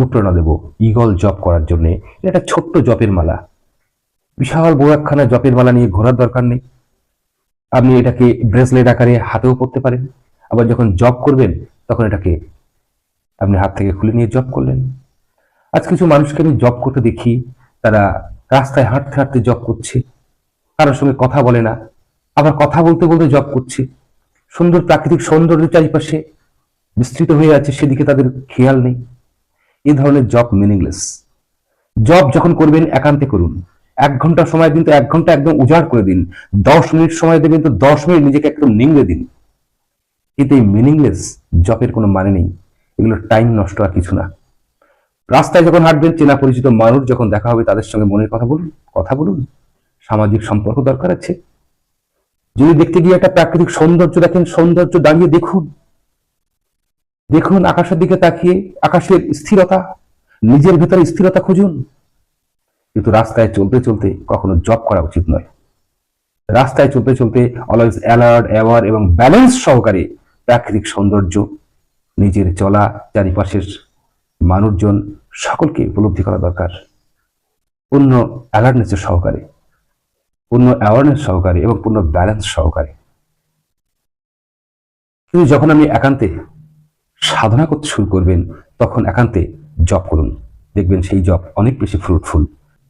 অনুপ্রেরণা দেব ইগল জপ করার জন্য। একটা ছোট্ট জপের মালা। বিশাল বড় একখানা জপের মালা নিয়ে ঘোরার দরকার নেই। আপনি এটাকে ব্রেসলেট আকারে হাতেও পড়তে পারেন। আবার যখন জব করবেন, তখন এটাকে আপনি হাত থেকে খুলে নিয়ে জব করলেন। আজ কিছু মানুষকে আমি জব করতে দেখি, তারা রাস্তায় হাঁটতে হাঁটতে জব করছে। কারোর সঙ্গে কথা বলে না। আবার কথা বলতে বলতে জব করছে। সুন্দর প্রাকৃতিক সৌন্দর্যের চারিপাশে বিস্তৃত হয়ে আছে, সেদিকে তাদের খেয়াল নেই। এই ধরনের জব মিনিংলেস জব যখন করবেন, একান্তে করুন। এক ঘণ্টা সময় দিন তো, এক ঘণ্টা একদম উজাড় করে দিন। দশ মিনিট সময় দেবেন তো, দশ মিনিট নিজেকে একদম নিংড়ে দিন। এই মিনিংলেস জবের কোনো মানে নেই। এগুলো টাইম নষ্ট আর কিছু না। রাস্তায় যখন হাঁটবেন, চেনা পরিচিত মানুষ যখন দেখা হবে, তাদের সঙ্গে মনের কথা বলুন কথা বলুন। সামাজিক সম্পর্ক দরকার আছে। যদি দেখতে গিয়ে একটা প্রাকৃতিক সৌন্দর্য দেখেন, সৌন্দর্য দাঁড়িয়ে দেখুন। দেখুন আকাশের দিকে তাকিয়ে, আকাশের স্থিরতা, নিজের ভেতরে স্থিরতা খুঁজুন। কিন্তু রাস্তায় চলতে চলতে কখনো জব করা উচিত নয়। রাস্তায় চলতে চলতে অলওয়েজ অ্যালার্ট অ্যাওয়ার এবং ব্যালেন্স সহকারে প্রাকৃতিক সৌন্দর্য, নিজের চলা চারিপাশের মানুষজন সকলকে উপলব্ধি করা দরকার। পূর্ণ অ্যালার্টনেসের সহকারে, পূর্ণ অ্যাওয়ারনেস সহকারে এবং পূর্ণ ব্যালেন্স সহকারে। কিন্তু যখন আমি একান্তে সাধনা করতে শুরু করবেন তখন একান্তে জব করুন। দেখবেন সেই জব অনেক বেশি ফ্রুটফুল